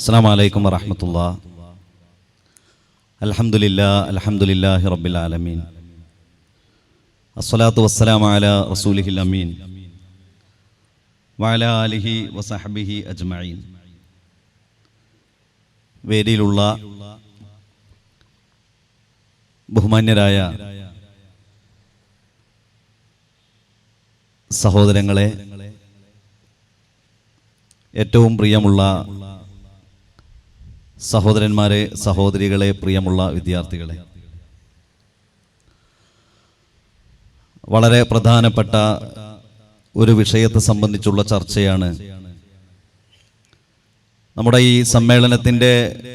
അസ്സാം വലൈക്കും വറഹമത്തുള്ള. അലഹമുല്ല അലഹമുല്ലാഹി റബ്ബിലാലമീൻ അസ്സലാത്തു വസ്സലാം അല റസൂലിഹി അമീൻ. വാല അലിഹി വസഹബിഹി അജ്മീൻ വേദിയിലുള്ള ബഹുമാന്യരായ സഹോദരങ്ങളെ ഏറ്റവും പ്രിയമുള്ള സഹോദരന്മാരെ സഹോദരികളെ പ്രിയമുള്ള വിദ്യാർത്ഥികളെ. വളരെ പ്രധാനപ്പെട്ട ഒരു വിഷയത്തെ സംബന്ധിച്ചുള്ള ചർച്ചയാണ് നമ്മുടെ ഈ സമ്മേളനത്തിന്റെ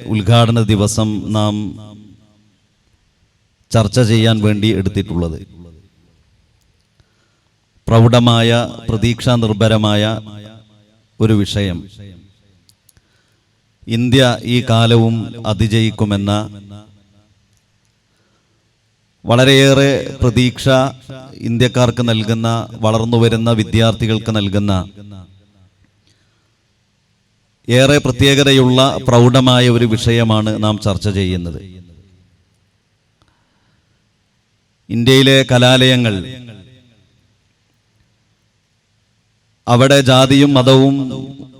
ഉദ്ഘാടന ദിവസം നാം ചർച്ച ചെയ്യാൻ വേണ്ടി എടുത്തിട്ടുള്ളത്. പ്രൗഢമായ പ്രതീക്ഷാ നിർഭരമായ ഒരു വിഷയം. ഇന്ത്യ ഈ കാലവും അതിജയിക്കുമെന്ന വളരെയേറെ പ്രതീക്ഷ ഇന്ത്യക്കാർക്ക് നൽകുന്ന വളർന്നു വരുന്ന വിദ്യാർത്ഥികൾക്ക് നൽകുന്ന ഏറെ പ്രത്യേകതയുള്ള പ്രൗഢമായ ഒരു വിഷയമാണ് നാം ചർച്ച ചെയ്യുന്നത്. ഇന്ത്യയിലെ കലാലയങ്ങൾ അവിടെ ജാതിയും മതവും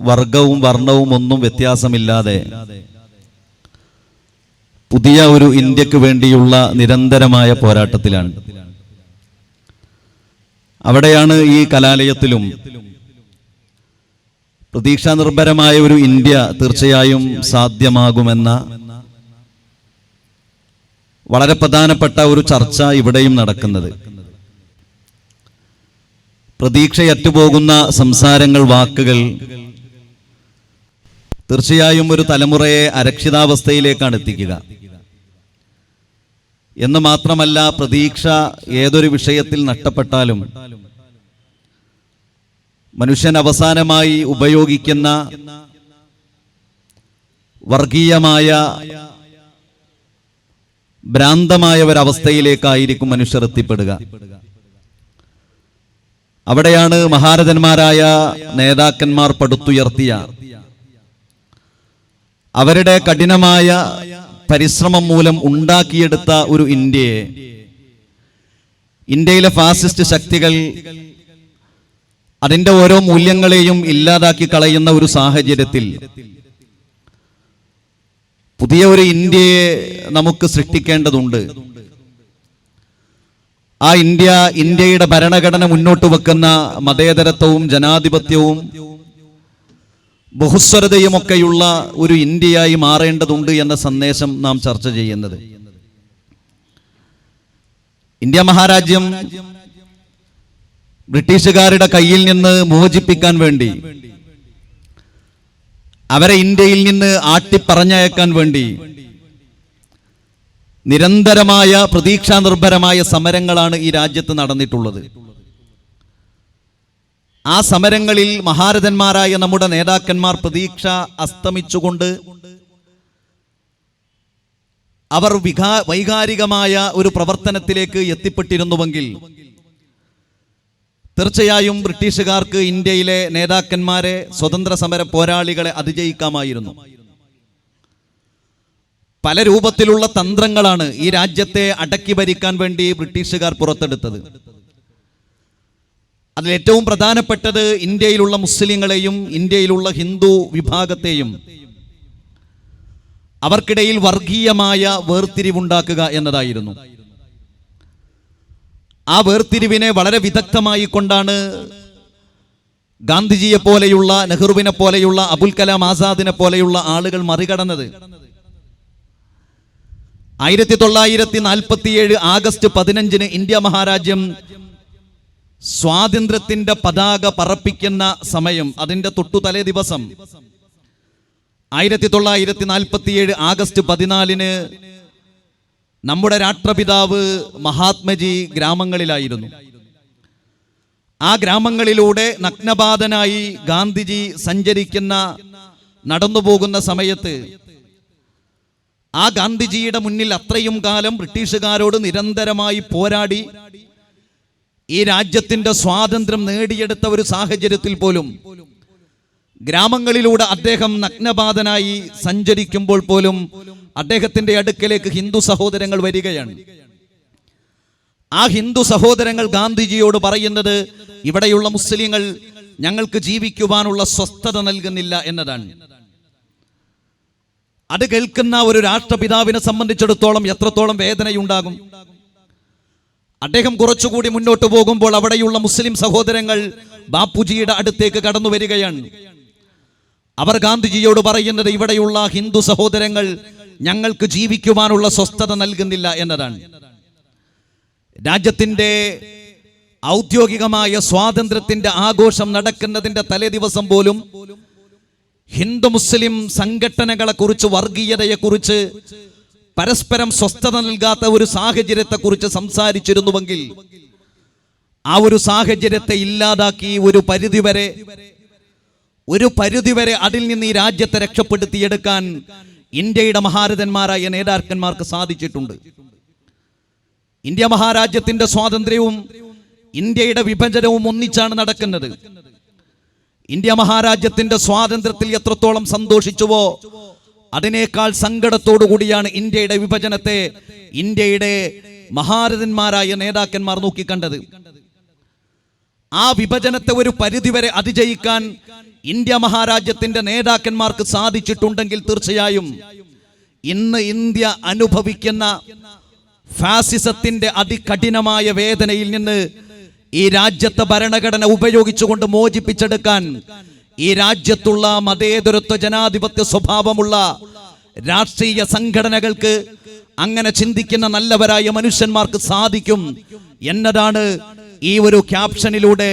വർഗവും വർണവും ഒന്നും വ്യത്യാസമില്ലാതെ പുതിയ ഒരു ഇന്ത്യയ്ക്ക് വേണ്ടിയുള്ള നിരന്തരമായ പോരാട്ടത്തിലാണ്. അവിടെയാണ് ഈ കലാലയത്തിലും പ്രതീക്ഷാ നിർഭരമായ ഒരു ഇന്ത്യ തീർച്ചയായും സാധ്യമാകുമെന്ന വളരെ പ്രധാനപ്പെട്ട ഒരു ചർച്ച ഇവിടെയും നടക്കുന്നത്. പ്രതീക്ഷയറ്റുപോകുന്ന സംസാരങ്ങൾ വാക്കുകൾ. തീർച്ചയായും ഒരു തലമുറയെ അരക്ഷിതാവസ്ഥയിലേക്കാണ് എത്തിക്കുക. എന്ന് മാത്രമല്ല പ്രതീക്ഷ ഏതൊരു വിഷയത്തിൽ നഷ്ടപ്പെട്ടാലും മനുഷ്യൻ അവസാനമായി ഉപയോഗിക്കുന്ന വർഗീയമായ ഭ്രാന്തമായ ഒരവസ്ഥയിലേക്കായിരിക്കും മനുഷ്യർ എത്തിപ്പെടുക. അവിടെയാണ് മഹാരഥന്മാരായ നേതാക്കന്മാർ പടുത്തുയർത്തിയ. അവരുടെ കഠിനമായ പരിശ്രമം മൂലം ഉണ്ടാക്കിയെടുത്ത ഒരു ഇന്ത്യയെ. ഇന്ത്യയിലെ ഫാസിസ്റ്റ് ശക്തികൾ അതിന്റെ ഓരോ മൂല്യങ്ങളെയും ഇല്ലാതാക്കി കളയുന്ന ഒരു സാഹചര്യത്തിൽ പുതിയ ഒരു ഇന്ത്യയെ നമുക്ക് സൃഷ്ടിക്കേണ്ടതുണ്ട്. ആ ഇന്ത്യ ഇന്ത്യയുടെ ഭരണഘടന മുന്നോട്ട് വെക്കുന്ന മതേതരത്വവും ജനാധിപത്യവും ബഹുസ്വരതയുമൊക്കെയുള്ള ഒരു ഇന്ത്യയായി മാറേണ്ടതുണ്ട് എന്ന സന്ദേശം നാം ചർച്ച ചെയ്യുന്നത്. ഇന്ത്യ മഹാരാജ്യം ബ്രിട്ടീഷുകാരുടെ കയ്യിൽ നിന്ന് മോചിപ്പിക്കാൻ വേണ്ടി അവരെ ഇന്ത്യയിൽ നിന്ന് ആട്ടിപ്പറഞ്ഞയക്കാൻ വേണ്ടി നിരന്തരമായ പ്രതീക്ഷാ നിർഭരമായ സമരങ്ങളാണ് ഈ രാജ്യത്ത് നടന്നിട്ടുള്ളത്. ആ സമരങ്ങളിൽ മഹാരഥന്മാരായ നമ്മുടെ നേതാക്കന്മാർ പ്രതീക്ഷ അസ്തമിച്ചുകൊണ്ട് അവർ വികാ വൈകാരികമായ ഒരു പ്രവർത്തനത്തിലേക്ക് എത്തിപ്പെട്ടിരുന്നുവെങ്കിൽ തീർച്ചയായും ബ്രിട്ടീഷുകാർക്ക് ഇന്ത്യയിലെ നേതാക്കന്മാരെ സ്വതന്ത്ര സമര പോരാളികളെ അതിജയിക്കാമായിരുന്നു. പല രൂപത്തിലുള്ള തന്ത്രങ്ങളാണ് ഈ രാജ്യത്തെ അടക്കി ഭരിക്കാൻ വേണ്ടി ബ്രിട്ടീഷുകാർ പുറത്തെടുത്തത്. അതിൽ ഏറ്റവും പ്രധാനപ്പെട്ടത് ഇന്ത്യയിലുള്ള മുസ്ലിങ്ങളെയും ഇന്ത്യയിലുള്ള ഹിന്ദു വിഭാഗത്തെയും അവർക്കിടയിൽ വർഗീയമായ വേർതിരിവുണ്ടാക്കുക എന്നതായിരുന്നു. ആ വേർതിരിവിനെ വളരെ വിദഗ്ധമായി കൊണ്ടാണ് ഗാന്ധിജിയെ പോലെയുള്ള നെഹ്റുവിനെ പോലെയുള്ള അബുൽ കലാം ആസാദിനെ പോലെയുള്ള ആളുകൾ മറികടന്നത്. ആയിരത്തി തൊള്ളായിരത്തി നാൽപ്പത്തിയേഴ് ആഗസ്റ്റ് പതിനഞ്ചിന് ഇന്ത്യ മഹാരാജ്യം സ്വാതന്ത്ര്യത്തിന്റെ പതാക പറപ്പിക്കുന്ന സമയം അതിന്റെ തൊട്ടു തലേ ദിവസം. ആയിരത്തി തൊള്ളായിരത്തി നാൽപ്പത്തിയേഴ് ആഗസ്റ്റ് പതിനാലിന് നമ്മുടെ രാഷ്ട്രപിതാവ് മഹാത്മജി ഗ്രാമങ്ങളിലായിരുന്നു. ആ ഗ്രാമങ്ങളിലൂടെ നഗ്നപാതനായി ഗാന്ധിജി സഞ്ചരിക്കുന്ന നടന്നു പോകുന്ന സമയത്ത് ആ ഗാന്ധിജിയുടെ മുന്നിൽ അത്രയും കാലം ബ്രിട്ടീഷുകാരോട് നിരന്തരമായി പോരാടി ഈ രാജ്യത്തിന്റെ സ്വാതന്ത്ര്യം നേടിയെടുത്ത ഒരു സാഹചര്യത്തിൽ പോലും ഗ്രാമങ്ങളിലൂടെ അദ്ദേഹം നഗ്നപാതനായി സഞ്ചരിക്കുമ്പോൾ പോലും അദ്ദേഹത്തിന്റെ അടുക്കലേക്ക് ഹിന്ദു സഹോദരങ്ങൾ വരികയാണ്. ആ ഹിന്ദു സഹോദരങ്ങൾ ഗാന്ധിജിയോട് പറയുന്നത് ഇവിടെയുള്ള മുസ്ലിങ്ങൾ ഞങ്ങൾക്ക് ജീവിക്കുവാനുള്ള സ്വസ്ഥത നൽകുന്നില്ല എന്നതാണ്. അത് കേൾക്കുന്ന ഒരു രാഷ്ട്രപിതാവിനെ സംബന്ധിച്ചിടത്തോളം എത്രത്തോളം വേദനയുണ്ടാകും. അദ്ദേഹം കുറച്ചുകൂടി മുന്നോട്ട് പോകുമ്പോൾ അവിടെയുള്ള മുസ്ലിം സഹോദരങ്ങൾ ബാപ്പുജിയുടെ അടുത്തേക്ക് കടന്നു വരികയാണ്. അവർ ഗാന്ധിജിയോട് പറയുന്നത് ഇവിടെയുള്ള ഹിന്ദു സഹോദരങ്ങൾ ഞങ്ങൾക്ക് ജീവിക്കുവാനുള്ള സ്വസ്ഥത നൽകുന്നില്ല എന്നതാണ്. രാജ്യത്തിന്റെ ഔദ്യോഗികമായ സ്വാതന്ത്ര്യത്തിന്റെ ആഘോഷം നടക്കുന്നതിന്റെ തലേദിവസം പോലും ഹിന്ദു മുസ്ലിം സംഘടനകളെ കുറിച്ച് വർഗീയതയെ കുറിച്ച് പരസ്പരം സ്വസ്ഥത നൽകാത്ത ഒരു സാഹചര്യത്തെ കുറിച്ച് സംസാരിച്ചിരുന്നുവെങ്കിൽ ആ ഒരു സാഹചര്യത്തെ ഇല്ലാതാക്കി ഒരു പരിധിവരെ ഒരു പരിധിവരെ അതിൽ നിന്ന് ഈ രാജ്യത്തെ രക്ഷപ്പെടുത്തിയെടുക്കാൻ ഇന്ത്യയുടെ മഹാരഥന്മാരായ നേതാക്കന്മാർക്ക് സാധിച്ചിട്ടുണ്ട്. ഇന്ത്യ മഹാരാജ്യത്തിന്റെ സ്വാതന്ത്ര്യവും ഇന്ത്യയുടെ വിഭജനവും ഒന്നിച്ചാണ് നടക്കുന്നത്. ഇന്ത്യ മഹാരാജ്യത്തിന്റെ സ്വാതന്ത്ര്യത്തിൽ എത്രത്തോളം സന്തോഷിച്ചുവോ അതിനേക്കാൾ കൂടിയാണ് ഇന്ത്യയുടെ വിഭജനത്തെ ഇന്ത്യയുടെ മഹാരഥന്മാരായ നേതാക്കന്മാർ നോക്കിക്കണ്ടത്. ആ വിഭജനത്തെ ഒരു പരിധിവരെ അതിജയിക്കാൻ ഇന്ത്യ മഹാരാജ്യത്തിന്റെ നേതാക്കന്മാർക്ക് സാധിച്ചിട്ടുണ്ടെങ്കിൽ തീർച്ചയായും ഇന്ന് ഇന്ത്യ അനുഭവിക്കുന്ന ഫാസിസത്തിന്റെ അതികഠിനമായ വേദനയിൽ നിന്ന് ഈ രാജ്യത്തെ ഭരണഘടന ഉപയോഗിച്ചുകൊണ്ട് മോചിപ്പിച്ചെടുക്കാൻ ഈ രാജ്യത്തുള്ള മതേതരത്വ ജനാധിപത്യ സ്വഭാവമുള്ള രാഷ്ട്രീയ സംഘടനകൾക്ക് അങ്ങനെ ചിന്തിക്കുന്ന നല്ലവരായ മനുഷ്യന്മാർക്ക് സാധിക്കും എന്നതാണ് ഈ ഒരു ക്യാപ്ഷനിലൂടെ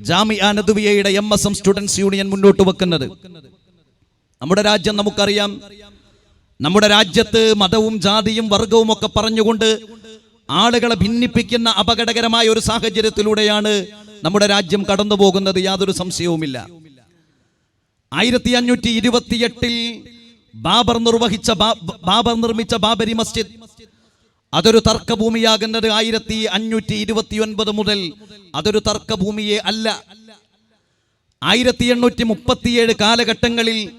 Jamia നദുവിയയുടെ M S M students union മുന്നോട്ട് വെക്കുന്നത്. നമ്മുടെ രാജ്യം നമുക്കറിയാം. നമ്മുടെ രാജ്യത്ത് മതവും ജാതിയും വർഗവും ഒക്കെ പറഞ്ഞുകൊണ്ട് ആളുകളെ ഭിന്നിപ്പിക്കുന്ന അപകടകരമായ ഒരു സാഹചര്യത്തിലൂടെയാണ് നമ്മുടെ രാജ്യം കടന്നു പോകുന്നത് യാതൊരു സംശയവുമില്ല. ആയിരത്തി അഞ്ഞൂറ്റി ഇരുപത്തിയെട്ടിൽ ബാബർ നിർവഹിച്ച ബാബർ നിർമ്മിച്ച ബാബരി മസ്ജിദ് അതൊരു തർക്കഭൂമിയാകുന്നത് ആയിരത്തി അഞ്ഞൂറ്റി ഇരുപത്തി ഒൻപത് മുതൽ അതൊരു തർക്കഭൂമിയെ അല്ല. ആയിരത്തി എണ്ണൂറ്റി മുപ്പത്തിയേഴ് കാലഘട്ടങ്ങളിൽ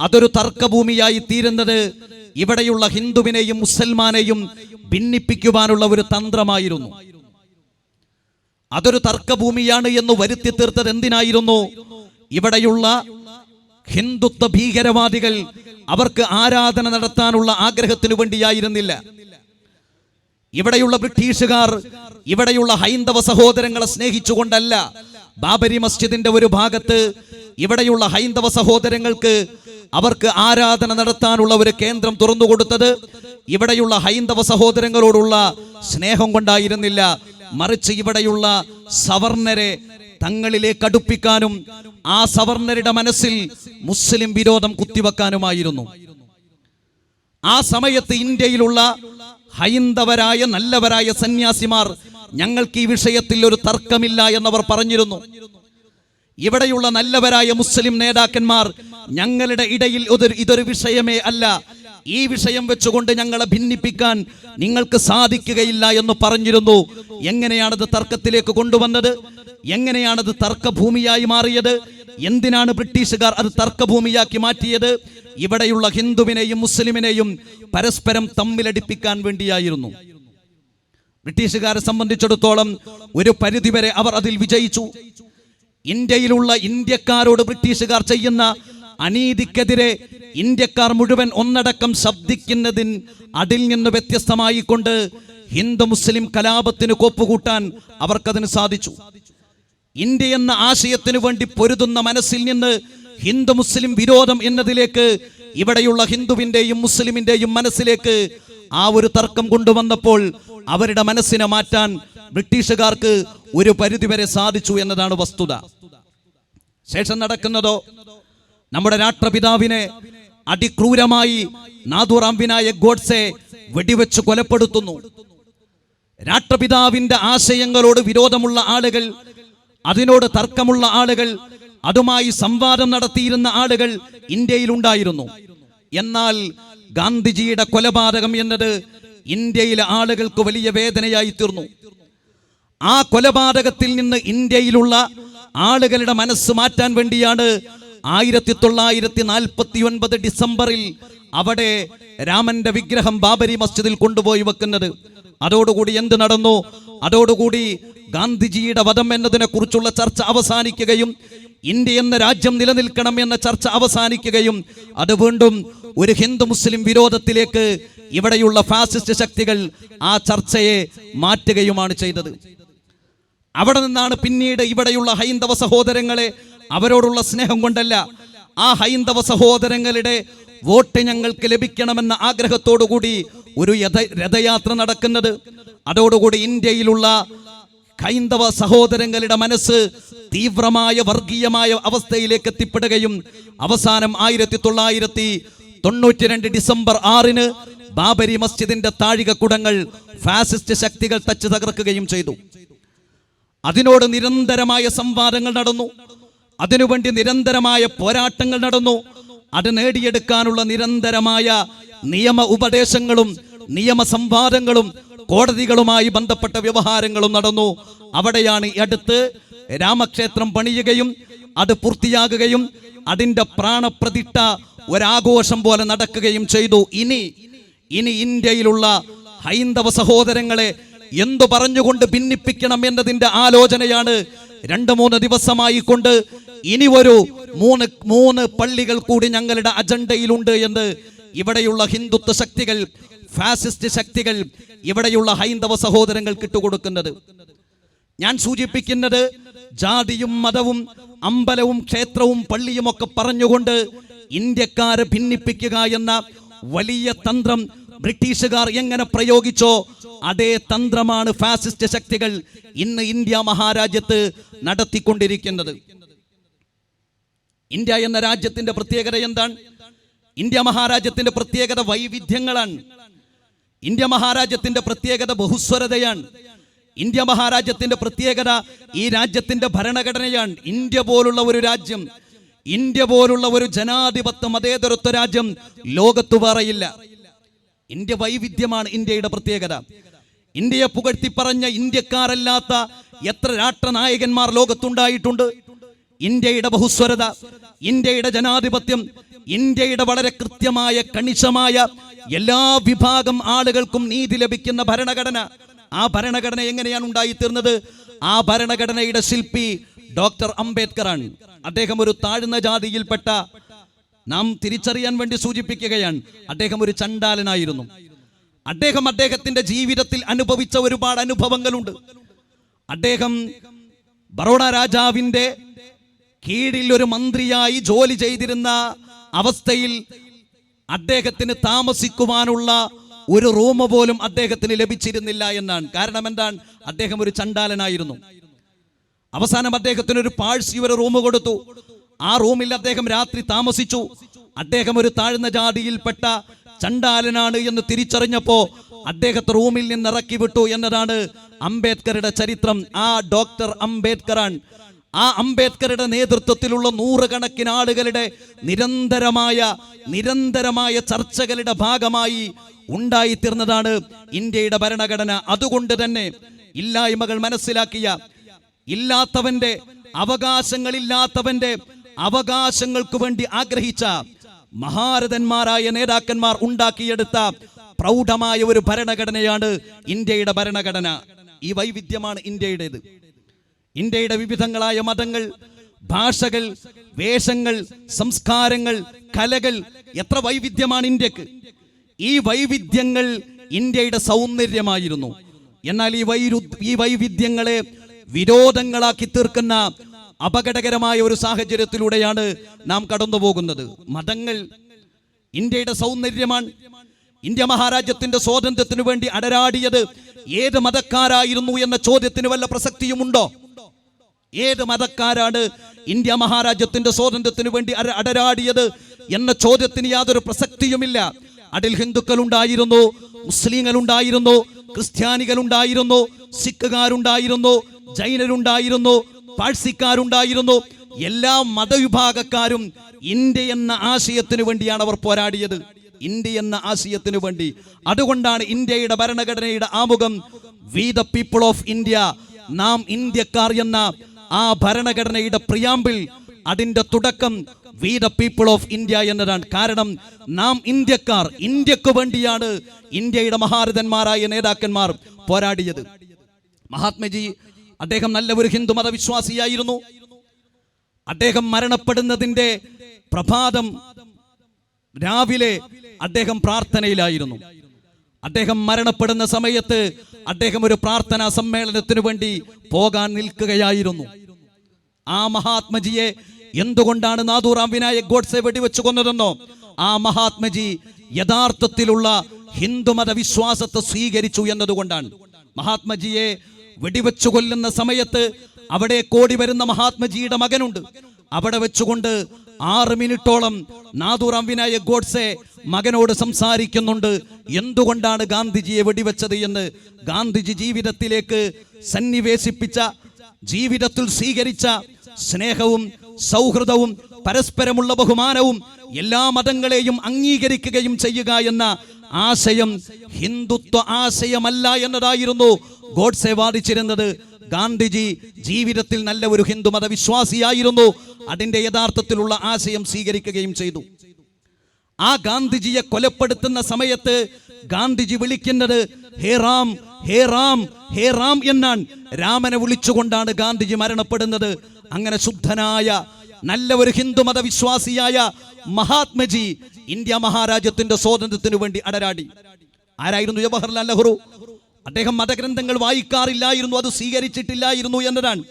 അതൊരു തർക്കഭൂമിയായി തീരുന്നത് ഇവിടെയുള്ള ഹിന്ദുവിനെയും മുസൽമാനെയും ഭിന്നിപ്പിക്കുവാനുള്ള ഒരു തന്ത്രമായിരുന്നു. അതൊരു തർക്കഭൂമിയാണ് എന്ന് വരുത്തി തീർത്തത് എന്തിനായിരുന്നു? ഇവിടെയുള്ള ഹിന്ദുത്വ ഭീകരവാദികൾ അവർക്ക് ആരാധന നടത്താനുള്ള ആഗ്രഹത്തിനു വേണ്ടിയായിരുന്നില്ല. ഇവിടെയുള്ള ബ്രിട്ടീഷുകാർ ഇവിടെയുള്ള ഹൈന്ദവ സഹോദരങ്ങളെ സ്നേഹിച്ചുകൊണ്ടല്ല. ബാബരി മസ്ജിദിന്റെ ഒരു ഭാഗത്ത് ഇവിടെയുള്ള ഹൈന്ദവ സഹോദരങ്ങൾക്ക് അവർക്ക് ആരാധന നടത്താനുള്ള ഒരു കേന്ദ്രം തുറന്നു കൊടുത്തത് ഇവിടെയുള്ള ഹൈന്ദവ സഹോദരങ്ങളോടുള്ള സ്നേഹം കൊണ്ടായിരുന്നില്ല. മറിച്ച് ഇവിടെയുള്ള സവർണരെ തങ്ങളിലേക്ക് അടുപ്പിക്കാനും ആ സവർണരുടെ മനസ്സിൽ മുസ്ലിം വിരോധം കുത്തിവെക്കാനുമായിരുന്നു. ആ സമയത്ത് ഇന്ത്യയിലുള്ള ഹൈന്ദവരായ നല്ലവരായ സന്യാസിമാർ ഞങ്ങൾക്ക് ഈ വിഷയത്തിൽ ഒരു തർക്കമില്ല എന്നവർ പറഞ്ഞിരുന്നു. ഇവിടെയുള്ള നല്ലവരായ മുസ്ലിം നേതാക്കന്മാർ ഞങ്ങളുടെ ഇടയിൽ ഇതൊരു വിഷയമേ അല്ല. ഈ വിഷയം വെച്ചുകൊണ്ട് ഞങ്ങളെ ഭിന്നിപ്പിക്കാൻ നിങ്ങൾക്ക് സാധിക്കുകയില്ല എന്ന് പറഞ്ഞിരുന്നു. എങ്ങനെയാണത് തർക്കത്തിലേക്ക് കൊണ്ടുവന്നത്? എങ്ങനെയാണത് തർക്കഭൂമിയായി മാറിയത്? എന്തിനാണ് ബ്രിട്ടീഷുകാർ അത് തർക്കഭൂമിയാക്കി മാറ്റിയത്? ഇവിടെയുള്ള ഹിന്ദുവിനെയും മുസ്ലിമിനെയും പരസ്പരം തമ്മിലടിപ്പിക്കാൻ വേണ്ടിയായിരുന്നു. ബ്രിട്ടീഷുകാരെ സംബന്ധിച്ചിടത്തോളം ഒരു പരിധിവരെ അവർ അതിൽ വിജയിച്ചു. ഇന്ത്യയിലുള്ള ഇന്ത്യക്കാരോട് ബ്രിട്ടീഷുകാർ ചെയ്യുന്ന അനീതിക്കെതിരെ ഇന്ത്യക്കാർ മുഴുവൻ ഒന്നടക്കം ശബ്ദിക്കുന്നതിൻ അതിൽ നിന്ന് വ്യത്യസ്തമായിക്കൊണ്ട് ഹിന്ദു മുസ്ലിം കലാപത്തിന് കോപ്പുകൂട്ടാൻ അവർക്കതിന് സാധിച്ചു. ഇന്ത്യ എന്ന ആശയത്തിനു വേണ്ടി പൊരുതുന്ന മനസ്സിൽ നിന്ന് ഹിന്ദു മുസ്ലിം വിരോധം എന്നതിലേക്ക് ഇവിടെയുള്ള ഹിന്ദുവിന്റെയും മുസ്ലിമിന്റെയും മനസ്സിലേക്ക് ആ ഒരു തർക്കം കൊണ്ടുവന്നപ്പോൾ അവരുടെ മനസ്സിനെ മാറ്റാൻ ബ്രിട്ടീഷുകാർക്ക് ഒരു പരിധിവരെ സാധിച്ചു എന്നതാണ് വസ്തുത. ശേഷം നടക്കുന്നതോ നമ്മുടെ രാഷ്ട്രപിതാവിനെ അതിക്രൂരമായി നാഥുറാം വിനായക് ഗോഡ്സെ വെടിവെച്ച് കൊലപ്പെടുത്തുന്നു. രാഷ്ട്രപിതാവിന്റെ ആശയങ്ങളോട് വിരോധമുള്ള ആളുകൾ അതിനോട് തർക്കമുള്ള ആളുകൾ അതുമായി സംവാദം നടത്തിയിരുന്ന ആളുകൾ ഇന്ത്യയിൽ ഉണ്ടായിരുന്നു എന്നാൽ ഗാന്ധിജിയുടെ കൊലപാതകം എന്നത് ഇന്ത്യയിലെ ആളുകൾക്ക് വലിയ വേദനയായി തീർന്നു. ആ കൊലപാതകത്തിൽ നിന്ന് ഇന്ത്യയിലുള്ള ആളുകളുടെ മനസ്സ് മാറ്റാൻ വേണ്ടിയാണ് ആയിരത്തി തൊള്ളായിരത്തി നാൽപ്പത്തി ഒൻപത് ഡിസംബറിൽ അവിടെ രാമന്റെ വിഗ്രഹം ബാബരി മസ്ജിദിൽ കൊണ്ടുപോയി വെക്കുന്നത്. അതോടുകൂടി എന്ത് നടന്നു? അതോടുകൂടി ഗാന്ധിജിയുടെ വധം എന്നതിനെ കുറിച്ചുള്ള ചർച്ച അവസാനിക്കുകയും ഇന്ത്യ എന്ന രാജ്യം നിലനിൽക്കണം എന്ന ചർച്ച അവസാനിക്കുകയും അത് വീണ്ടും ഒരു ഹിന്ദു മുസ്ലിം വിരോധത്തിലേക്ക് ഇവിടെയുള്ള ഫാസിസ്റ്റ് ശക്തികൾ ആ ചർച്ചയെ മാറ്റുകയുമാണ് ചെയ്തത്. അവിടെ നിന്നാണ് പിന്നീട് ഇവിടെയുള്ള ഹൈന്ദവ സഹോദരങ്ങളെ അവരോടുള്ള സ്നേഹം കൊണ്ടല്ല. ആ ഹൈന്ദവ സഹോദരങ്ങളുടെ വോട്ട് ഞങ്ങൾക്ക് ലഭിക്കണമെന്ന ആഗ്രഹത്തോടുകൂടി ഒരു രഥയാത്ര നടക്കുന്നത്. അതോടുകൂടി ഇന്ത്യയിലുള്ള ഹൈന്ദവ സഹോദരങ്ങളുടെ മനസ്സ് തീവ്രമായ വർഗീയമായ അവസ്ഥയിലേക്ക് എത്തിപ്പെടുകയും അവസാനം ആയിരത്തി തൊള്ളായിരത്തി തൊണ്ണൂറ്റി രണ്ട് ഡിസംബർ ആറിന് ബാബരി മസ്ജിദിന്റെ താഴികക്കുടങ്ങൾ ഫാസിസ്റ്റ് ശക്തികൾ തച്ചു തകർക്കുകയും ചെയ്തു. അതിനോട് നിരന്തരമായ സംവാദങ്ങൾ നടന്നു. അതിനുവേണ്ടി നിരന്തരമായ പോരാട്ടങ്ങൾ നടന്നു. അത് നേടിയെടുക്കാനുള്ള നിരന്തരമായ നിയമ ഉപദേശങ്ങളും നിയമ സംവാദങ്ങളും കോടതികളുമായി ബന്ധപ്പെട്ട വ്യവഹാരങ്ങളും നടന്നു. അവിടെയാണ് അടുത്ത് രാമക്ഷേത്രം പണിയുകയും അത് പൂർത്തിയാകുകയും അതിന്റെ പ്രാണപ്രതിഷ്ഠ ഒരാഘോഷം പോലെ നടക്കുകയും ചെയ്തു. ഇനി ഇനി ഇന്ത്യയിലുള്ള ഹൈന്ദവ സഹോദരങ്ങളെ എന്തു പറഞ്ഞുകൊണ്ട് ഭിന്നിപ്പിക്കണം എന്നതിന്റെ ആലോചനയാണ് രണ്ട് മൂന്ന് ദിവസമായി കൊണ്ട് ഇനി ഒരു മൂന്ന് മൂന്ന് പള്ളികൾ കൂടി ഞങ്ങളുടെ അജണ്ടയിലുണ്ട് എന്ന് ഇവിടെയുള്ള ഹിന്ദുത്വ ശക്തികൾ ഫാസിസ്റ്റ് ശക്തികൾ ഇവിടെയുള്ള ഹൈന്ദവ സഹോദരങ്ങൾ കിട്ടുകൊടുക്കുന്നത് ഞാൻ സൂചിപ്പിക്കുന്നത് ജാതിയും മതവും അമ്പലവും ക്ഷേത്രവും പള്ളിയും ഒക്കെ പറഞ്ഞുകൊണ്ട് ഇന്ത്യക്കാരെ ഭിന്നിപ്പിക്കുക എന്ന വലിയ തന്ത്രം ബ്രിട്ടീഷുകാർ എങ്ങനെ പ്രയോഗിച്ചോ അതേ തന്ത്രമാണ് ഫാസിസ്റ്റ് ശക്തികൾ ഇന്ന് ഇന്ത്യ മഹാരാജ്യത്ത് നടത്തിക്കൊണ്ടിരിക്കുന്നത്. ഇന്ത്യ എന്ന രാജ്യത്തിന്റെ പ്രത്യേകത എന്താണ്? ഇന്ത്യ മഹാരാജ്യത്തിന്റെ പ്രത്യേകത വൈവിധ്യങ്ങളാണ്. ഇന്ത്യ മഹാരാജ്യത്തിന്റെ പ്രത്യേകത ബഹുസ്വരതയാണ്. ഇന്ത്യ മഹാരാജ്യത്തിന്റെ പ്രത്യേകത ഈ രാജ്യത്തിന്റെ ഭരണഘടനയാണ്. ഇന്ത്യ പോലുള്ള ഒരു രാജ്യം ഇന്ത്യ പോലുള്ള ഒരു ജനാധിപത്യ മതേതരത്വ രാജ്യം ലോകത്തു പറയില്ല ഇന്ത്യ വൈവിധ്യമാണ് ഇന്ത്യയുടെ പ്രത്യേകത. ഇന്ത്യയെ പുകഴ്ത്തി പറഞ്ഞ ഇന്ത്യക്കാരല്ലാത്ത എത്ര രാഷ്ട്രനായകന്മാർ ലോകത്തുണ്ടായിട്ടുണ്ട്. ഇന്ത്യയുടെ ബഹുസ്വരത ഇന്ത്യയുടെ ജനാധിപത്യം ഇന്ത്യയുടെ വളരെ കൃത്യമായ കണിശമായ എല്ലാ വിഭാഗം ആളുകൾക്കും നീതി ലഭിക്കുന്ന ഭരണഘടന. ആ ഭരണഘടന എങ്ങനെയാണ് ഉണ്ടായിത്തീർന്നത്? ആ ഭരണഘടനയുടെ ശില്പി ഡോക്ടർ അംബേദ്കർ ആണ് അദ്ദേഹം ഒരു താഴ്ന്ന ജാതിയിൽപ്പെട്ട നാം തിരിച്ചറിയാൻ വേണ്ടി സൂചിപ്പിക്കുകയാണ്. അദ്ദേഹം ഒരു ചണ്ടാലനായിരുന്നു. അദ്ദേഹം അദ്ദേഹത്തിന്റെ ജീവിതത്തിൽ അനുഭവിച്ച ഒരുപാട് അനുഭവങ്ങളുണ്ട്. അദ്ദേഹം ബറോഡ രാജാവിന്റെ കീഴിൽ ഒരു മന്ത്രിയായി ജോലി ചെയ്തിരുന്ന അവസ്ഥയിൽ അദ്ദേഹത്തിന് താമസിക്കുവാനുള്ള ഒരു റൂം പോലും അദ്ദേഹത്തിന് ലഭിച്ചിരുന്നില്ല എന്നാണ്. കാരണം എന്താണ്? അദ്ദേഹം ഒരു ചണ്ടാലനായിരുന്നു. അവസാനം അദ്ദേഹത്തിന് ഒരു പാഴ്സി ഒരു റൂം കൊടുത്തു. ആ റൂമിൽ അദ്ദേഹം രാത്രി താമസിച്ചു. അദ്ദേഹം ഒരു താഴ്ന്ന ജാതിയിൽപ്പെട്ട ചണ്ടാലനാണ് എന്ന് തിരിച്ചറിഞ്ഞപ്പോ അദ്ദേഹത്തെ റൂമിൽ നിന്ന് ഇറക്കി വിട്ടു എന്നതാണ് അംബേദ്കറുടെ ചരിത്രം. ആ ഡോക്ടർ അംബേദ്കറാണ്. ആ അംബേദ്കറുടെ നേതൃത്വത്തിലുള്ള നൂറുകണക്കിന് ആളുകളുടെ നിരന്തരമായ നിരന്തരമായ ചർച്ചകളുടെ ഭാഗമായി ഉണ്ടായിത്തീർന്നതാണ് ഇന്ത്യയുടെ ഭരണഘടന. അതുകൊണ്ട് തന്നെ ഇല്ലായ്മകൾ മനസ്സിലാക്കിയ ഇല്ലാത്തവന്റെ അവകാശങ്ങളില്ലാത്തവന്റെ അവകാശങ്ങൾക്ക് വേണ്ടി ആഗ്രഹിച്ച മഹാരഥന്മാരായ നേതാക്കന്മാർ ഉണ്ടാക്കിയെടുത്ത പ്രൗഢമായ ഒരു ഭരണഘടനയാണ് ഇന്ത്യയുടെ ഭരണഘടന. ഈ വൈവിധ്യമാണ് ഇന്ത്യയുടേത്. ഇന്ത്യയുടെ വിവിധങ്ങളായ മതങ്ങൾ ഭാഷകൾ വേഷങ്ങൾ സംസ്കാരങ്ങൾ കലകൾ എത്ര വൈവിധ്യമാണ് ഇന്ത്യയ്ക്ക്. ഈ വൈവിധ്യങ്ങൾ ഇന്ത്യയുടെ സൗന്ദര്യമായിരുന്നു. എന്നാൽ ഈ വൈരു ഈ വൈവിധ്യങ്ങളെ വിരോധങ്ങളാക്കി തീർക്കുന്ന അപകടകരമായ ഒരു സാഹചര്യത്തിലൂടെയാണ് നാം കടന്നു പോകുന്നത് മതങ്ങൾ ഇന്ത്യയുടെ സൗന്ദര്യമാണ്. ഇന്ത്യ മഹാരാജ്യത്തിന്റെ സ്വാതന്ത്ര്യത്തിനു വേണ്ടി അടരാടിയത് ഏത് മതക്കാരായിരുന്നു എന്ന ചോദ്യത്തിന് വല്ല പ്രസക്തിയുമുണ്ടോ? ഏത് മതക്കാരാണ് ഇന്ത്യ മഹാരാജ്യത്തിന്റെ സ്വാതന്ത്ര്യത്തിനു വേണ്ടി അടരാടിയത് എന്ന ചോദ്യത്തിന് യാതൊരു പ്രസക്തിയുമില്ല. അതിൽ ഉണ്ടായിരുന്നു ക്രിസ്ത്യാനികൾ ഉണ്ടായിരുന്നു സിഖുകാരുണ്ടായിരുന്നു ജൈനരുണ്ടായിരുന്നു പാഴ്സിക്കാരുണ്ടായിരുന്നു. എല്ലാ മതവിഭാഗക്കാരും ഇന്ത്യ എന്ന ആശയത്തിനു വേണ്ടിയാണ് അവർ പോരാടിയത്. ഇന്ത്യ എന്ന ആശയത്തിനു വേണ്ടി. അതുകൊണ്ടാണ് ഇന്ത്യയുടെ ഭരണഘടനയുടെ ആമുഖം we the people of India നാം ഇന്ത്യക്കാർ എന്ന ആ ഭരണഘടനയുടെ പ്രിയാമ്പിൾ അതിന്റെ തുടക്കം we the people of India എന്നതാണ്. കാരണം നാം ഇന്ത്യക്കാർ ഇന്ത്യയ്ക്ക് വേണ്ടിയാണ് ഇന്ത്യയുടെ മഹാരഥന്മാരായ നേതാക്കന്മാർ പോരാടിയത്. മഹാത്മജി അദ്ദേഹം നല്ല ഒരു ഹിന്ദു മതവിശ്വാസിയായിരുന്നു. അദ്ദേഹം മരണപ്പെടുന്നതിന്റെ പ്രഭാതം രാവിലെ അദ്ദേഹം പ്രാർത്ഥനയിലായിരുന്നു. അദ്ദേഹം മരണപ്പെടുന്ന സമയത്ത് അദ്ദേഹം ഒരു പ്രാർത്ഥനാ സമ്മേളനത്തിനു വേണ്ടി പോകാൻ നിൽക്കുകയായിരുന്നു. ആ മഹാത്മജിയെ എന്തുകൊണ്ടാണ് നാദൂറാം വിനായക് ഗോഡ്സെ വെടിവെച്ചു കൊന്നതെന്നോ? ആ മഹാത്മജി യഥാർത്ഥത്തിലുള്ള ഹിന്ദുമത വിശ്വാസത്തെ സ്വീകരിച്ചു എന്നതുകൊണ്ടാണ്. മഹാത്മജിയെ വെടിവെച്ചു കൊല്ലുന്ന സമയത്ത് അവിടെ കോടി വരുന്ന മഹാത്മജിയുടെ മകനുണ്ട്. അവിടെ വെച്ചുകൊണ്ട് ആറ് മിനിറ്റോളം നാദൂറാം വിനായക് ഗോഡ്സെ മകനോട് സംസാരിക്കുന്നുണ്ട്. എന്തുകൊണ്ടാണ് ഗാന്ധിജിയെ വെടിവെച്ചത് എന്ന് ഗാന്ധിജി ജീവിതത്തിലേക്ക് സന്നിവേശിപ്പിച്ച ജീവിതത്തിൽ സ്വീകരിച്ച സ്നേഹവും സൗഹൃദവും പരസ്പരമുള്ള ബഹുമാനവും എല്ലാ മതങ്ങളെയും അംഗീകരിക്കുകയും ചെയ്യുക എന്ന ആശയം ഹിന്ദുത്വ ആശയമല്ല എന്നതായിരുന്നു ഗോഡ്സെ വാദിച്ചിരുന്നത്. ഗാന്ധിജി ജീവിതത്തിൽ നല്ല ഒരു ഹിന്ദു മതവിശ്വാസിയായിരുന്നു. അതിന്റെ യഥാർത്ഥത്തിലുള്ള ആശയം സ്വീകരിക്കുകയും ചെയ്തു. ആ ഗാന്ധിജിയെ കൊലപ്പെടുത്തുന്ന സമയത്ത് ഗാന്ധിജി വിളിക്കുന്നത് ഹേ റാം ഹേ റാം ഹേ റാം എന്നാണ്. രാമനെ വിളിച്ചുകൊണ്ടാണ് ഗാന്ധിജി മരണപ്പെടുന്നത്. അങ്ങനെ ശുദ്ധനായ നല്ല ഒരു ഹിന്ദു മതവിശ്വാസിയായ മഹാത്മജി ഇന്ത്യ മഹാരാജ്യത്തിന്റെ സ്വാതന്ത്ര്യത്തിനു വേണ്ടി അടരാടി. ആരായിരുന്നു ജവഹർലാൽ നെഹ്റു? അദ്ദേഹം മതഗ്രന്ഥങ്ങൾ വായിക്കാറില്ലായിരുന്നു അത് സ്വീകരിച്ചിട്ടില്ലായിരുന്നു എന്നതാണ്.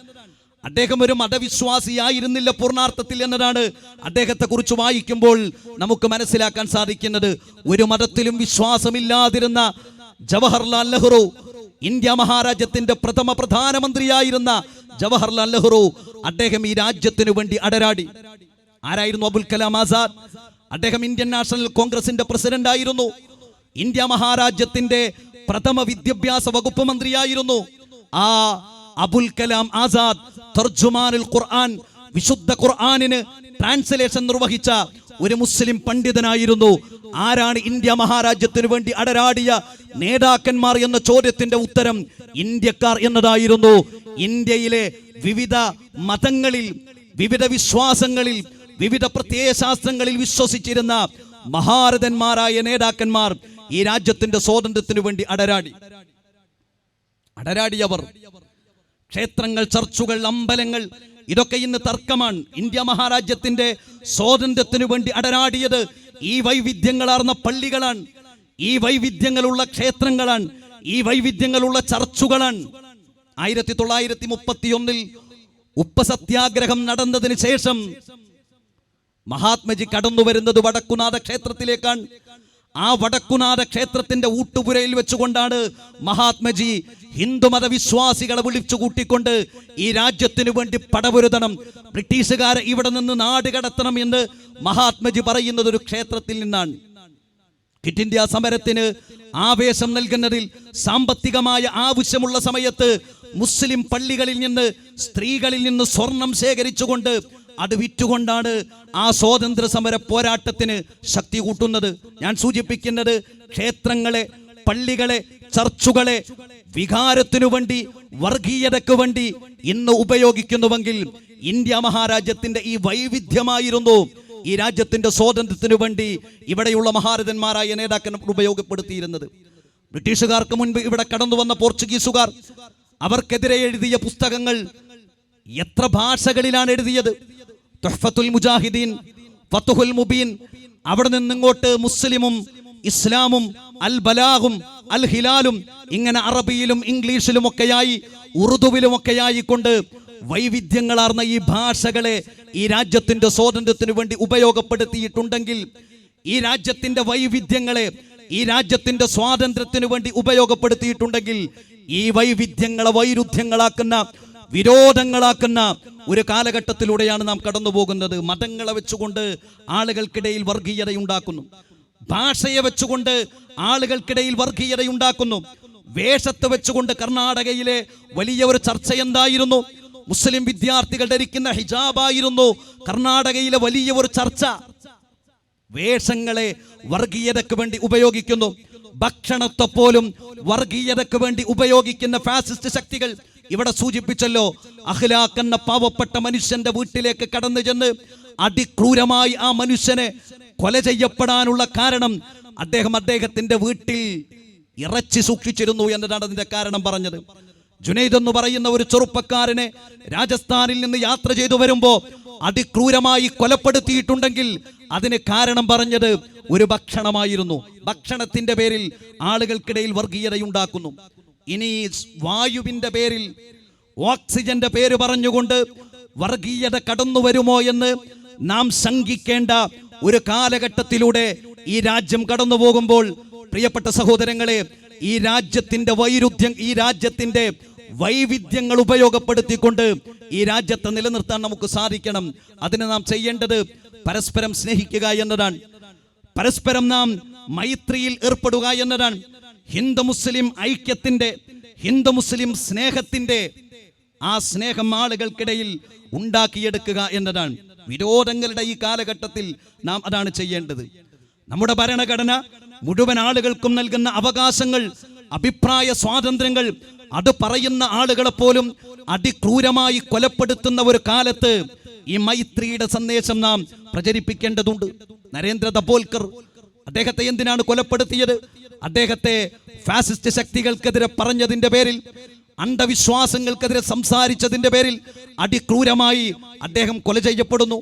അദ്ദേഹം ഒരു മതവിശ്വാസിയായിരുന്നില്ല പൂർണാർത്ഥത്തിൽ എന്നതാണ് അദ്ദേഹത്തെ കുറിച്ച് വായിക്കുമ്പോൾ നമുക്ക് മനസ്സിലാക്കാൻ സാധിക്കുന്നത്. ഒരു മതത്തിലും വിശ്വാസമില്ലാതിരുന്ന ജവഹർലാൽ നെഹ്റു ഇന്ത്യ മഹാരാജ്യത്തിന്റെ പ്രഥമ പ്രധാനമന്ത്രിയായിരുന്ന ജവഹർലാൽ നെഹ്റു അദ്ദേഹം ഈ രാജ്യത്തിനു വേണ്ടി അടരാടി. ആരായിരുന്നു അബുൽ കലാം ആസാദ്? അദ്ദേഹം ഇന്ത്യൻ നാഷണൽ കോൺഗ്രസിന്റെ പ്രസിഡന്റ് ആയിരുന്നു. ഇന്ത്യ മഹാരാജ്യത്തിന്റെ പ്രഥമ വിദ്യാഭ്യാസ വകുപ്പ് മന്ത്രിയായിരുന്നു. ആ അബുൽ കലാം ആസാദ് തർജുമാനുൽ ഖുർആൻ വിശുദ്ധ ഖുർആനിന് ട്രാൻസ്ലേഷൻ നിർവഹിച്ച ഒരു മുസ്ലിം പണ്ഡിതനായിരുന്നു. ആരാണ് ഇന്ത്യ മഹാരാജ്യത്തിന് വേണ്ടി അടരാടിയ നേതാക്കന്മാർ എന്ന ചോദ്യത്തിന്റെ ഉത്തരം ഇന്ത്യക്കാർ എന്നതായിരുന്നു. ഇന്ത്യയിലെ വിവിധ മതങ്ങളിൽ വിവിധ വിശ്വാസങ്ങളിൽ വിവിധ പ്രത്യയശാസ്ത്രങ്ങളിൽ വിശ്വസിച്ചിരുന്ന മഹാരഥന്മാരായ നേതാക്കന്മാർ ഈ രാജ്യത്തിന്റെ സ്വാതന്ത്ര്യത്തിനു വേണ്ടി അടരാടി. അടരാടിയവർ. ക്ഷേത്രങ്ങൾ ചർച്ചുകൾ അമ്പലങ്ങൾ ഇതൊക്കെ ഇന്ന് തർക്കമാണ്. ഇന്ത്യ മഹാരാജ്യത്തിന്റെ സ്വാതന്ത്ര്യത്തിനു വേണ്ടി അടരാടിയത് ഈ വൈവിധ്യങ്ങളാർന്ന പള്ളികളാണ്. ഈ വൈവിധ്യങ്ങളുള്ള ക്ഷേത്രങ്ങളാണ് ഈ വൈവിധ്യങ്ങളുള്ള ചർച്ചുകളാണ്. ആയിരത്തി തൊള്ളായിരത്തി മുപ്പത്തി ഒന്നിൽ ഉപ്പ് സത്യാഗ്രഹം നടന്നതിന് ശേഷം മഹാത്മജി കടന്നു വരുന്നത് വടക്കുനാഥ ക്ഷേത്രത്തിലേക്കാണ്. ആ വടക്കുനാഥ ക്ഷേത്രത്തിന്റെ ഊട്ടുപുരയിൽ വെച്ചുകൊണ്ടാണ് മഹാത്മജി ഹിന്ദുമത വിശ്വാസികളെ വിളിച്ചു കൂട്ടിക്കൊണ്ട് ഈ രാജ്യത്തിനു വേണ്ടി പടപൊരുതണം ബ്രിട്ടീഷുകാരെ ഇവിടെ നിന്ന് നാട് കടത്തണം എന്ന് മഹാത്മജി പറയുന്നത് ഒരു ക്ഷേത്രത്തിൽ നിന്നാണ്. ക്വിറ്റ് ഇന്ത്യ സമരത്തിന് ആവേശം നൽകുന്നതിൽ സാമ്പത്തികമായ ആവശ്യമുള്ള സമയത്ത് മുസ്ലിം പള്ളികളിൽ നിന്ന് സ്ത്രീകളിൽ നിന്ന് സ്വർണം ശേഖരിച്ചുകൊണ്ട് അത് വിറ്റുകൊണ്ടാണ് ആ സ്വാതന്ത്ര്യ സമര പോരാട്ടത്തിന് ശക്തി കൂട്ടുന്നത്. ഞാൻ സൂചിപ്പിക്കുന്നത് ക്ഷേത്രങ്ങളെ പള്ളികളെ ചർച്ചുകളെ വികാരത്തിനു വേണ്ടി വർഗീയതയ്ക്ക് വേണ്ടി ഇന്ന് ഉപയോഗിക്കുന്നുവെങ്കിൽ ഇന്ത്യ മഹാരാജ്യത്തിന്റെ ഈ വൈവിധ്യമായിരുന്നു ഈ രാജ്യത്തിന്റെ സ്വാതന്ത്ര്യത്തിനു വേണ്ടി ഇവിടെയുള്ള മഹാരഥന്മാരായ നേതാക്കന്മാർ ഉപയോഗപ്പെടുത്തിയിരുന്നത്. ബ്രിട്ടീഷുകാർക്ക് മുൻപ് ഇവിടെ കടന്നു വന്ന പോർച്ചുഗീസുകാർ അവർക്കെതിരെ എഴുതിയ പുസ്തകങ്ങൾ എത്ര ഭാഷകളിലാണ് എഴുതിയത്? തുഹ്ഫത്തുൽ മുജാഹിദീൻ ഫത്തുഹുൽ മുബീൻ അവിടെ നിന്നിങ്ങോട്ട് മുസ്ലിമും ഇസ്ലാമും അൽ ബലാഹും അൽ ഹിലാലും ഇങ്ങനെ അറബിയിലും ഇംഗ്ലീഷിലും ഒക്കെയായി ഉറുദുവിലും ഒക്കെയായി കൊണ്ട് വൈവിധ്യങ്ങളാർന്ന ഈ ഭാഷകളെ ഈ രാജ്യത്തിന്റെ സ്വാതന്ത്ര്യത്തിന് വേണ്ടി ഉപയോഗപ്പെടുത്തിയിട്ടുണ്ടെങ്കിൽ ഈ രാജ്യത്തിന്റെ വൈവിധ്യങ്ങളെ ഈ രാജ്യത്തിന്റെ സ്വാതന്ത്ര്യത്തിന് വേണ്ടി ഉപയോഗപ്പെടുത്തിയിട്ടുണ്ടെങ്കിൽ ഈ വൈവിധ്യങ്ങളെ വൈരുദ്ധ്യങ്ങളാക്കുന്ന വിരോധങ്ങളാക്കുന്ന ഒരു കാലഘട്ടത്തിലൂടെയാണ് നാം കടന്നു പോകുന്നത് മതങ്ങളെ വെച്ചുകൊണ്ട് ആളുകൾക്കിടയിൽ വർഗീയതയുണ്ടാക്കുന്നു. ഭാഷയെ വെച്ചുകൊണ്ട് ആളുകൾക്കിടയിൽ വർഗീയതയുണ്ടാക്കുന്നു. വേഷത്തെ വെച്ചുകൊണ്ട് കർണാടകയിലെ വലിയ ഒരു ചർച്ച എന്തായിരുന്നു? മുസ്ലിം വിദ്യാർത്ഥികൾ ധരിക്കുന്ന ഹിജാബായിരുന്നു കർണാടകയിലെ വലിയ ഒരു ചർച്ച. വേഷങ്ങളെ വർഗീയതയ്ക്ക് വേണ്ടി ഉപയോഗിക്കുന്നു. ഭക്ഷണത്തെ പോലും വർഗീയതയ്ക്ക് വേണ്ടി ഉപയോഗിക്കുന്ന ഫാസിസ്റ്റ് ശക്തികൾ ഇവിടെ സൂചിപ്പിച്ചല്ലോ അഖ്ലാഖ് എന്ന പാവപ്പെട്ട മനുഷ്യന്റെ വീട്ടിലേക്ക് കടന്നു ചെന്ന് അതിക്രൂരമായി ആ മനുഷ്യനെ കൊല ചെയ്യപ്പെടാനുള്ള കാരണം അദ്ദേഹം അദ്ദേഹത്തിന്റെ വീട്ടിൽ ഇറച്ചി സൂക്ഷിച്ചിരുന്നു എന്നതാണ് അതിന്റെ കാരണം പറഞ്ഞത്. ജുനൈദ് എന്ന് പറയുന്ന ഒരു ചെറുപ്പക്കാരനെ രാജസ്ഥാനിൽ നിന്ന് യാത്ര ചെയ്തു വരുമ്പോ അതിക്രൂരമായി കൊലപ്പെടുത്തിയിട്ടുണ്ടെങ്കിൽ അതിന് കാരണം പറഞ്ഞത് ഒരു ഭക്ഷണമായിരുന്നു. ഭക്ഷണത്തിന്റെ പേരിൽ ആളുകൾക്കിടയിൽ വർഗീയതയുണ്ടാക്കുന്നു. ഇനി വായുവിന്റെ പേരിൽ ഓക്സിജന്റെ പേര് പറഞ്ഞുകൊണ്ട് വർഗീയത കടന്നു വരുമോ എന്ന് നാം ശങ്കിക്കേണ്ട ഒരു കാലഘട്ടത്തിലൂടെ ഈ രാജ്യം കടന്നു പോകുമ്പോൾ പ്രിയപ്പെട്ട സഹോദരങ്ങളെ ഈ രാജ്യത്തിന്റെ വൈരുദ്ധ്യം ഈ രാജ്യത്തിന്റെ വൈവിധ്യങ്ങൾ ഉപയോഗപ്പെടുത്തിക്കൊണ്ട് ഈ രാജ്യത്തെ നിലനിർത്താൻ നമുക്ക് സാധിക്കണം. അതിന് നാം ചെയ്യേണ്ടത് പരസ്പരം സ്നേഹിക്കുക എന്നതാണ്. പരസ്പരം നാം മൈത്രിയിൽ ഏർപ്പെടുക എന്നതാണ്. ഹിന്ദു മുസ്ലിം ഐക്യത്തിന്റെ ഹിന്ദു മുസ്ലിം സ്നേഹത്തിന്റെ ആ സ്നേഹം ആളുകൾക്കിടയിൽ ഉണ്ടാക്കിയെടുക്കുക എന്നതാണ്. വിരോധങ്ങളുടെ ഈ കാലഘട്ടത്തിൽ നാം അതാണ് ചെയ്യേണ്ടത്. നമ്മുടെ ഭരണഘടന മുഴുവൻ ആളുകൾക്കും നൽകുന്ന അവകാശങ്ങൾ അഭിപ്രായ സ്വാതന്ത്ര്യങ്ങൾ അത് പറയുന്ന ആളുകളെ പോലും അതിക്രൂരമായി കൊലപ്പെടുത്തുന്ന ഒരു കാലത്ത് ഈ മൈത്രിയുടെ സന്ദേശം നാം പ്രചരിപ്പിക്കേണ്ടതുണ്ട്. നരേന്ദ്ര ദബോൽക്കർ അദ്ദേഹത്തെ എന്തിനാണ് കൊലപ്പെടുത്തിയത്? അദ്ദേഹത്തെ ഫാസിസ്റ്റ് ശക്തികൾക്കെതിരെ പറഞ്ഞതിന്റെ പേരിൽ അന്ധവിശ്വാസങ്ങൾക്കെതിരെ സംസാരിച്ചതിന്റെ പേരിൽ അതിക്രൂരമായി അദ്ദേഹം കൊല ചെയ്യപ്പെടുന്നു.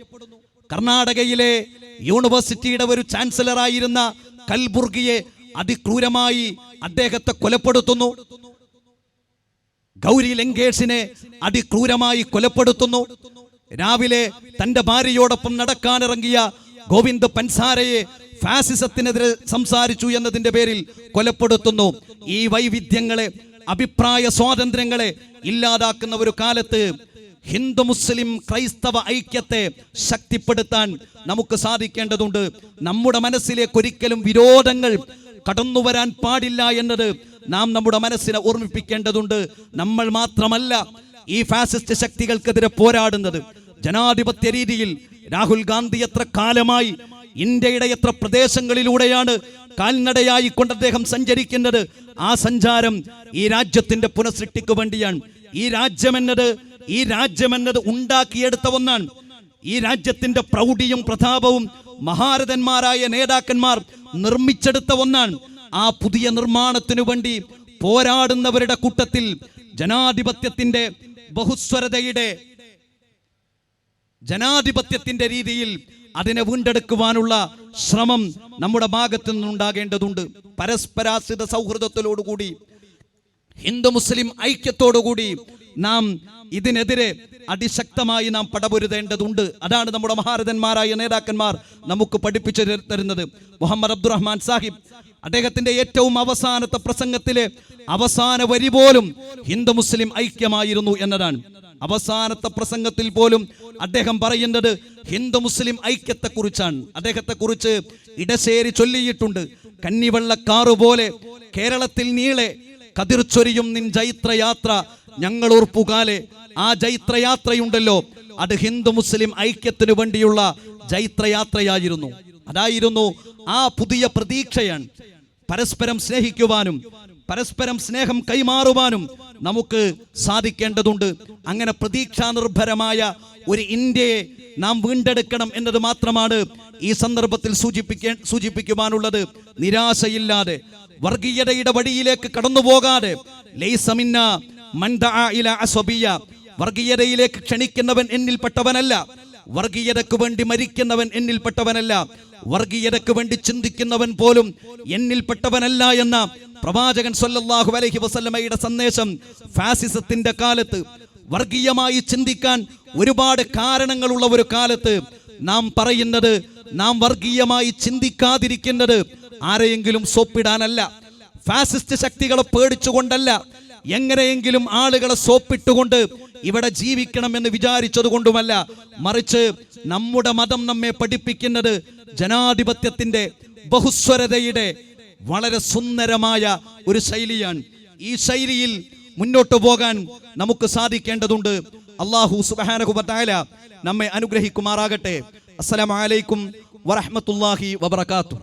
കർണാടകയിലെ യൂണിവേഴ്സിറ്റിയുടെ ഒരു ചാൻസലറായിരുന്ന കൽബുർഗിയെ അതിക്രൂരമായി അദ്ദേഹത്തെ കൊലപ്പെടുത്തുന്നു. ഗൗരി ലങ്കേഷിനെ അതിക്രൂരമായി കൊലപ്പെടുത്തുന്നു. രാവിലെ തന്റെ ഭാര്യയോടൊപ്പം നടക്കാനിറങ്ങിയ ഗോവിന്ദ് പൻസാരയെ ഫാസിസത്തിനെതിരെ സംസാരിച്ചു എന്നതിന്റെ പേരിൽ കൊലപ്പെടുത്തുന്നു. ഈ വൈവിധ്യങ്ങളെ അഭിപ്രായ സ്വാതന്ത്ര്യങ്ങളെ ഇല്ലാതാക്കുന്ന ഒരു കാലത്ത് ഹിന്ദു മുസ്ലിം ക്രൈസ്തവ ഐക്യത്തെ ശക്തിപ്പെടുത്താൻ നമുക്ക് സാധിക്കേണ്ടതുണ്ട്. നമ്മുടെ മനസ്സിലേക്ക് ഒരിക്കലും വിരോധങ്ങൾ കടന്നു വരാൻ പാടില്ല എന്നത് നാം നമ്മുടെ മനസ്സിനെ ഓർമ്മിപ്പിക്കേണ്ടതുണ്ട്. നമ്മൾ മാത്രമല്ല ഈ ഫാസിസ്റ്റ് ശക്തികൾക്കെതിരെ പോരാടുന്നത്. ജനാധിപത്യ രീതിയിൽ രാഹുൽ ഗാന്ധി എത്ര കാലമായി ഇന്ത്യയുടെ എത്ര പ്രദേശങ്ങളിലൂടെയാണ് കാൽനടയായി കൊണ്ട് അദ്ദേഹം സഞ്ചരിക്കുന്നത്. ആ സഞ്ചാരം ഈ രാജ്യത്തിന്റെ പുനഃസൃഷ്ടിക്ക് വേണ്ടിയാണ്. ഈ രാജ്യമെന്നത് ഈ രാജ്യമെന്നത് ഉണ്ടാക്കിയെടുത്ത ഒന്നാണ്. ഈ രാജ്യത്തിന്റെ പ്രൗഢിയും പ്രതാപവും മഹാരഥന്മാരായ നേതാക്കന്മാർ നിർമ്മിച്ചെടുത്ത ഒന്നാണ് ആ പുതിയ നിർമ്മാണത്തിനു വേണ്ടി പോരാടുന്നവരുടെ കൂട്ടത്തിൽ ജനാധിപത്യത്തിന്റെ ബഹുസ്വരതയുടെ ജനാധിപത്യത്തിന്റെ രീതിയിൽ അതിനെ വീണ്ടെടുക്കുവാനുള്ള ശ്രമം നമ്മുടെ ഭാഗത്തു നിന്നുണ്ടാകേണ്ടതുണ്ട്. പരസ്പരാശ്രിത സൗഹൃദത്തിലോടുകൂടി ഹിന്ദു മുസ്ലിം ഐക്യത്തോടുകൂടി നാം ഇതിനെതിരെ അതിശക്തമായി നാം പടപൊരുതേണ്ടതുണ്ട്. അതാണ് നമ്മുടെ മഹാരഥന്മാരായ നേതാക്കന്മാർ നമുക്ക് പഠിപ്പിച്ചു തരുന്നത്. മുഹമ്മദ് അബ്ദുറഹ്മാൻ സാഹിബ് അദ്ദേഹത്തിന്റെ ഏറ്റവും അവസാനത്തെ പ്രസംഗത്തിലെ അവസാന വരി പോലും ഹിന്ദു മുസ്ലിം ഐക്യമായിരുന്നു എന്നതാണ്. അവസാനത്തെ പ്രസംഗത്തിൽ പോലും അദ്ദേഹം പറയുന്നത് ഹിന്ദു മുസ്ലിം ഐക്യത്തെ കുറിച്ചാണ് അദ്ദേഹത്തെ കുറിച്ച് ഇടശേരി ചൊല്ലിയിട്ടുണ്ട്. കന്നിവെള്ളക്കാറ് പോലെ കേരളത്തിൽ നീളെ കതിർച്ചൊരിയും നിൻ ജൈത്രയാത്ര ഞങ്ങൾ ഓർപ്പുകാലെ ആ ജൈത്രയാത്രയുണ്ടല്ലോ. അത് ഹിന്ദു മുസ്ലിം ഐക്യത്തിനു വേണ്ടിയുള്ള ജൈത്രയാത്രയായിരുന്നു. അതായിരുന്നു ആ പുതിയ പ്രതീക്ഷയാണ്. പരസ്പരം സ്നേഹിക്കുവാനും പരസ്പരം സ്നേഹം കൈമാറുവാനും നമുക്ക് സാധിക്കേണ്ടതുണ്ട്. അങ്ങനെ പ്രതീക്ഷാ നിർഭരമായ ഒരു ഇന്ത്യയെ നാം വീണ്ടെടുക്കണം എന്നത് മാത്രമാണ് ഈ സന്ദർഭത്തിൽ സൂചിപ്പിക്കേ സൂചിപ്പിക്കുവാനുള്ളത്. നിരാശയില്ലാതെ വർഗീയതയുടെ വഴിയിലേക്ക് കടന്നു പോകാതെ ലൈസമിന്ന വർഗീയതയിലേക്ക് ക്ഷണിക്കുന്നവൻ എന്നിൽപ്പെട്ടവനല്ല. വർഗീയതയ്ക്ക് വേണ്ടി മരിക്കുന്നവൻ എന്നിൽപ്പെട്ടവനല്ല. വർഗീയതയ്ക്ക് വേണ്ടി ചിന്തിക്കുന്നവൻ പോലും എന്നിൽപ്പെട്ടവനല്ല എന്ന പ്രവാചകൻ സല്ലല്ലാഹു അലൈഹി വസല്ലമയുടെ സന്ദേശം ഫാസിസത്തിന്റെ കാലത്ത്. വർഗീയമായി ചിന്തിക്കാൻ ഒരുപാട് കാരണങ്ങളുള്ള ഒരു കാലത്ത് നാം പറയുന്നത് നാം വർഗീയമായി ചിന്തിക്കാതിരിക്കുന്നത് ആരെയെങ്കിലും സോപ്പിടാനല്ല. ഫാസിസ്റ്റ് ശക്തികളെ പേടിച്ചുകൊണ്ടല്ല. എങ്ങനെയെങ്കിലും ആളുകളെ സോപ്പിട്ടുകൊണ്ട് ഇവിടെ ജീവിക്കണം എന്ന് വിചാരിച്ചത് കൊണ്ടുമല്ല മറിച്ച് നമ്മുടെ മതം നമ്മെ പഠിപ്പിക്കുന്നത് ജനാധിപത്യത്തിന്റെ ബഹുസ്വരതയുടെ വളരെ സുന്ദരമായ ഒരു ശൈലിയാണ്. ഈ ശൈലിയിൽ മുന്നോട്ട് പോകാൻ നമുക്ക് സാധിക്കേണ്ടതുണ്ട്. അള്ളാഹു സുബാനകുബത്തായ നമ്മെ അനുഗ്രഹിക്കുമാറാകട്ടെ. അസ്സലാമലൈക്കും വറഹമത്തല്ലാഹി വബർക്കാത്തു